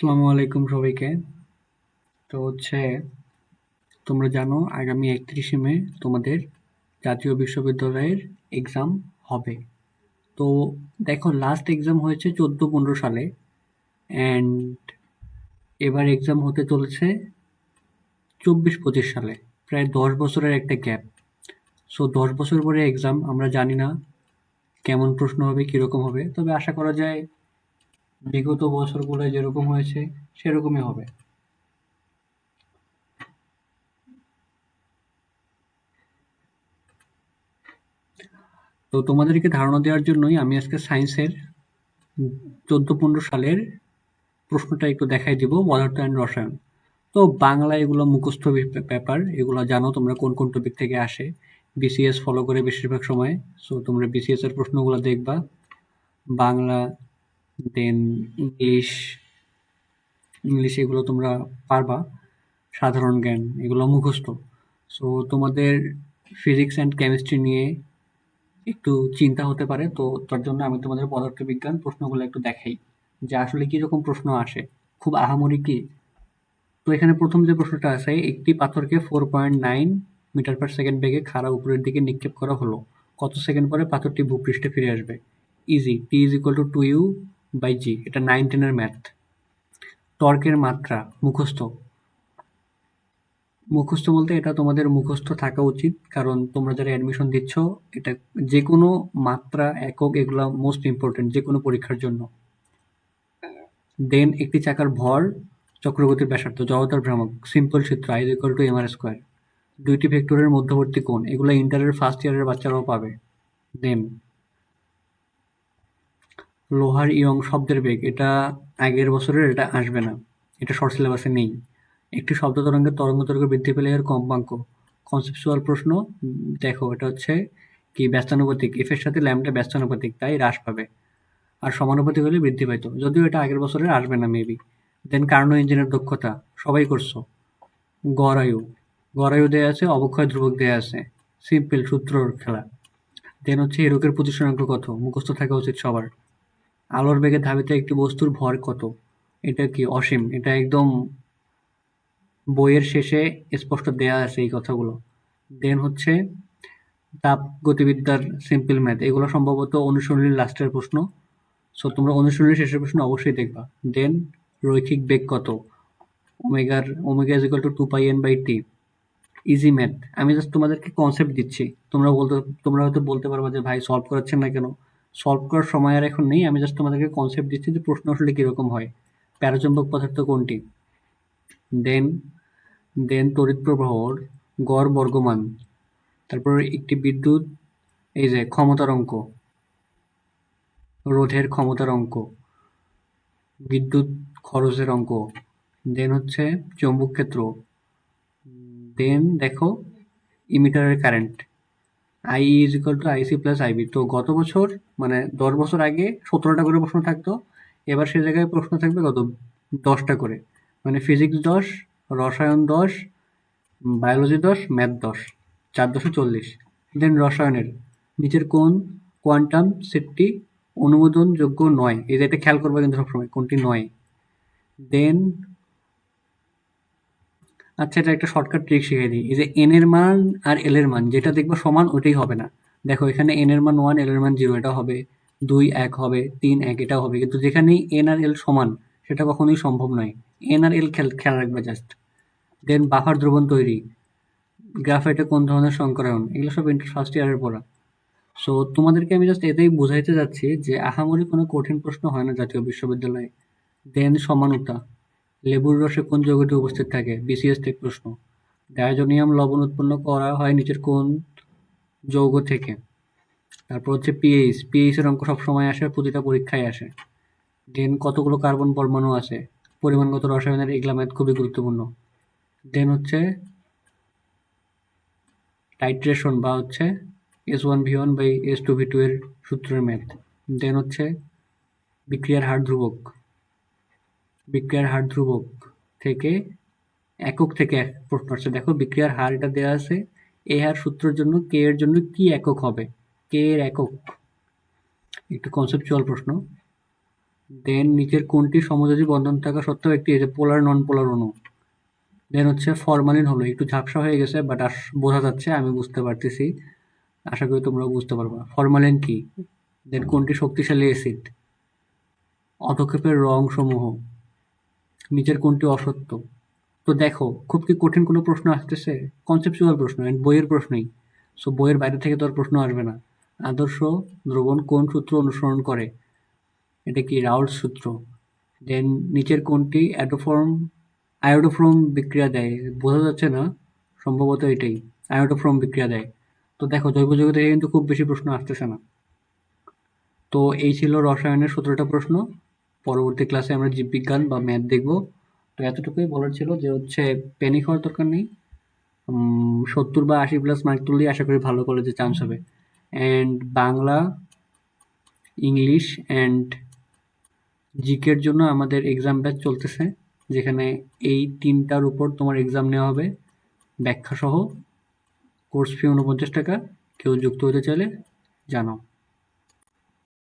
আসসালামু আলাইকুম সবাইকে। তো হচ্ছে, তোমরা জানো, আগামী একত্রিশে মে তোমাদের জাতীয় বিশ্ববিদ্যালয়ের এক্সাম হবে। তো দেখো লাস্ট এক্সাম হয়েছে চোদ্দ পনেরো সালে। অ্যান্ড এবার এক্সাম হতে চলেছে চব্বিশ পঁচিশ সালে। প্রায় দশ বছরের একটা গ্যাপ সো দশ বছর পরে এক্সাম আমরা জানি না কেমন প্রশ্ন হবে, কীরকম হবে। তবে আশা করা যায় বিগত বছরগুলোয় যেরকম হয়েছে, সেরকমই হবে। তো তোমাদেরকে ধারণা দেওয়ার জন্যই আমি আজকে সায়েন্সের চোদ্দ পনেরো সালের প্রশ্নটা একটু দেখাই দিব, পদার্থ অ্যান্ড রসায়ন। তো বাংলা এগুলো মুখস্থ ব্যাপার এগুলো জানো তোমরা কোন কোন টপিক থেকে আসে। বিসিএস ফলো করে বেশিরভাগ সময় সো তোমরা বিসিএস এর প্রশ্নগুলো দেখবা। বাংলা দেন ইংলিশ ইংলিশ এগুলো তোমরা পারবা, সাধারণ জ্ঞান, এগুলো মুখস্থ। সো তোমাদের ফিজিক্স অ্যান্ড কেমিস্ট্রি নিয়ে একটু চিন্তা হতে পারে, তো তার জন্য আমি তোমাদের পদার্থবিজ্ঞান প্রশ্নগুলো একটু দেখাই, যে আসলে কীরকম প্রশ্ন আসে, খুব আহামরি কি? তো এখানে প্রথম যে প্রশ্নটা আছে, একটি পাথরকে four point nine metre per second বেগে খাড়া উপরের দিকে নিক্ষেপ করা হলো, কত সেকেন্ড পরে পাথরটি ভূপৃষ্ঠে ফিরে আসবে? Easy T is equal to two u by g, এটা নাইন টেনের ম্যাথ টর্কের মাত্রা, মুখস্থ। মুখস্থ বলতে এটা তোমাদের মুখস্থ থাকা উচিত, কারণ তোমরা যারা অ্যাডমিশন দিচ্ছ, এটা যে কোনো মাত্রা, একক, এগুলো মোস্ট ইম্পর্টেন্ট যে কোনো পরীক্ষার জন্য। দেন একটি চাকার ভর, চক্রগতির ব্যাসার্ধ জগতার ভ্রামক সিম্পল সূত্র I equal to M R square দুইটি ভেক্টরের মধ্যবর্তী কোণ, এগুলো ইন্টারের ফার্স্ট ইয়ারের বাচ্চারাও পাবে। দেন লোহার ইয়ং শব্দের বেগ, এটা আগের বছরের, এটা আসবে না। এটা শর্ট সিলেবাসে নেই। একটি শব্দ তরঙ্গের তরঙ্গ দৈর্ঘ্য বৃদ্ধি পেলে এর কম্পাঙ্ক। কনসেপচুয়াল প্রশ্ন, দেখো, এটা হচ্ছে কি ব্যস্তানুপাতিক এফের সাথে ল্যামটা ব্যস্তানুপাতিক, তাই হ্রাস পাবে। আর সমানুপাতিক হলে বৃদ্ধি পাইতো। যদিও এটা আগের বছরের, আসবে না মেবি দেন কার্নো ইঞ্জিনের দক্ষতা, সবাই করছ। গড়ায়ু গড়ায়ু দেয়া আছে, অবক্ষয় ধ্রুবক দেয়া আছে। সিম্পল সূত্রর খেলা। দেন হচ্ছে হিরোকের প্রতিষ্ঠানাঙ্ক কত? মুখস্থ থাকা উচিত সবার। আলোর বেগে ধাবিত একটি বস্তুর ভর কত? এটা কি অসীম? এটা একদম বইয়ের শেষে স্পষ্ট দেয়া আছে এই কথাগুলো। দেন হচ্ছে তাপ গতিবিদ্যার সিম্পল ম্যাথ এগুলো সম্ভবত অনুশীলনীর লাস্টের প্রশ্ন। সো তোমরা অনুশীলনীর শেষের প্রশ্ন অবশ্যই দেখবা। দেন রৈখিক বেগ কত? ওমেগার omega is equal to two pi N by T easy math আমি জাস্ট তোমাদেরকে কনসেপ্ট দিচ্ছি। তোমরা বলতে, তোমরা হয়তো বলতে পারবা যে, ভাই সলভ করাচ্ছেন না কেন? সলভ করার সময় আর এখন নেই। আমি জাস্ট তোমাদেরকে কনসেপ্ট দিচ্ছি যে প্রশ্ন আসলে কীরকম হয়। প্যারাচম্বক পদার্থ কোনটি? দেন দেন তড়িৎ প্রবাহর গড় বর্গমান। তারপর একটি বিদ্যুৎ, এই যে ক্ষমতার অঙ্ক। রোধের ক্ষমতার অঙ্ক। বিদ্যুৎ খরচের অঙ্ক। দেন হচ্ছে চৌম্বক ক্ষেত্র। দেন দেখো ইমিটারের current I is equal to IC plus IB তো গত বছর মানে দশ বছর আগে সতেরোটা করে প্রশ্ন থাকতো। এবার সে জায়গায় প্রশ্ন থাকবে কত দশটা করে। মানে ফিজিক্স দশ, রসায়ন দশ বায়োলজি দশ ম্যাথ দশ, চার দশে চল্লিশ। দেন রসায়নের, নিচের কোন কোয়ান্টাম সেটটি অনুমোদনযোগ্য নয়। এই যে খেয়াল করবে কিন্তু সবসময় কোনটি নয়। দেন আচ্ছা এটা একটা শর্টকাট ট্রিক শিখিয়ে দিই। এই যে এন এর মান আর এল এর মান, যেটা দেখব সমান ওইটাই হবে না। দেখো, এখানে এন এর মান ওয়ান এল এর মান জিরো এটা হবে। দুই, এক হবে, তিন, এক, এটা হবে। কিন্তু যেখানেই এন আর এল সমান, সেটা কখনোই সম্ভব নয়। এন আর এল খেয়াল খেয়াল রাখবে জাস্ট দেন বাফার দ্রবণ তৈরি। গ্রাফাইটে কোন ধরনের সংকরায়ন এগুলো সব ইন্টার ফার্স্ট ইয়ারের পড়া। সো তোমাদেরকে আমি জাস্ট এটাই বোঝাইতে যাচ্ছি যে আহামরি কোনো কঠিন প্রশ্ন হয় না জাতীয় বিশ্ববিদ্যালয়ে। দেন সমানতা। লেবুর রসে কোন যৌগটি উপস্থিত থাকে? বিসিএস টেক প্রশ্ন। ডায়োজোনিয়াম লবণ উৎপন্ন করা হয় নিচের কোন যৌগ থেকে? তারপর হচ্ছে পিএইচ। পিএইচ এর অঙ্ক সবসময় আসে প্রতিটা পরীক্ষায় আসে। দেন কতগুলো কার্বন পরমাণু আছে? পরিমাণগত রসায়নের এগুলা ম্যাথ খুবই গুরুত্বপূর্ণ। দেন হচ্ছে টাইট্রেশন বা হচ্ছে S one V one by S two V two এর সূত্রের ম্যাথ দেন হচ্ছে বিক্রিয়ার হার ধ্রুবক। বিক্রিয়ার হার ধ্রুবক থেকে, একক থেকে এক প্রশ্ন আসছে দেখো, বিক্রিয়ার হার এটা দেওয়া আছে। এ হার সূত্রের জন্য কে এর জন্য কি একক হবে? কে এর একক। একটু কনসেপচুয়াল প্রশ্ন। দেন নিচের কোনটি সমযোজী বন্ধন থাকা সত্ত্বেও একটি, এই যে পোলার নন পোলার অণু। দেন হচ্ছে ফরমালিন হলো। একটু ঝাপসা হয়ে গেছে বাট আস, বোঝা যাচ্ছে, আমি বুঝতে পারতেছি। আশা করি তোমরাও বুঝতে পারবা। ফরমালিন কি? দেন কোনটি শক্তিশালী অ্যাসিড অধক্ষেপের রং সমূহ। নিচের কোনটি অসত্য? তো দেখো, খুব কি কঠিন কোনো প্রশ্ন আসতেছে? কনসেপচুয়াল প্রশ্ন অ্যান্ড বইয়ের প্রশ্নই। সো বইয়ের বাইরে থেকে তো আর প্রশ্ন আসবে না। আদর্শ দ্রবণ কোন সূত্র অনুসরণ করে? এটা কি রাউল্ট সূত্র? দেন নিচের কোনটি অ্যাডোফর্ম, আয়োডোফ্রম বিক্রিয়া দেয়? বোঝা যাচ্ছে না? সম্ভবত এটাই, আয়োডোফ্রম বিক্রিয়া দেয়। তো দেখো, জৈব থেকে কিন্তু খুব বেশি প্রশ্ন আসতেছে না। তো এই ছিল রসায়নের সতেরোটা প্রশ্ন। পরবর্তী ক্লাসে আমরা জীববিজ্ঞান বা ম্যাথ দেখব। তো এতটুকুই বলার ছিল যে হচ্ছে প্যানিক হওয়ার দরকার নেই। সত্তর বা আশি প্লাস মার্ক তুললেই আশা করি ভালো কলেজে চান্স হবে। অ্যান্ড বাংলা ইংলিশ অ্যান্ড জিকের জন্য আমাদের এক্সাম ব্যাচ চলতেছে, যেখানে এই তিনটার উপর তোমার এক্সাম নেওয়া হবে। ব্যাখ্যাসহ কোর্স ফি উনপঞ্চাশ টাকা, কেউ যুক্ত হতে চাইলে জানাও।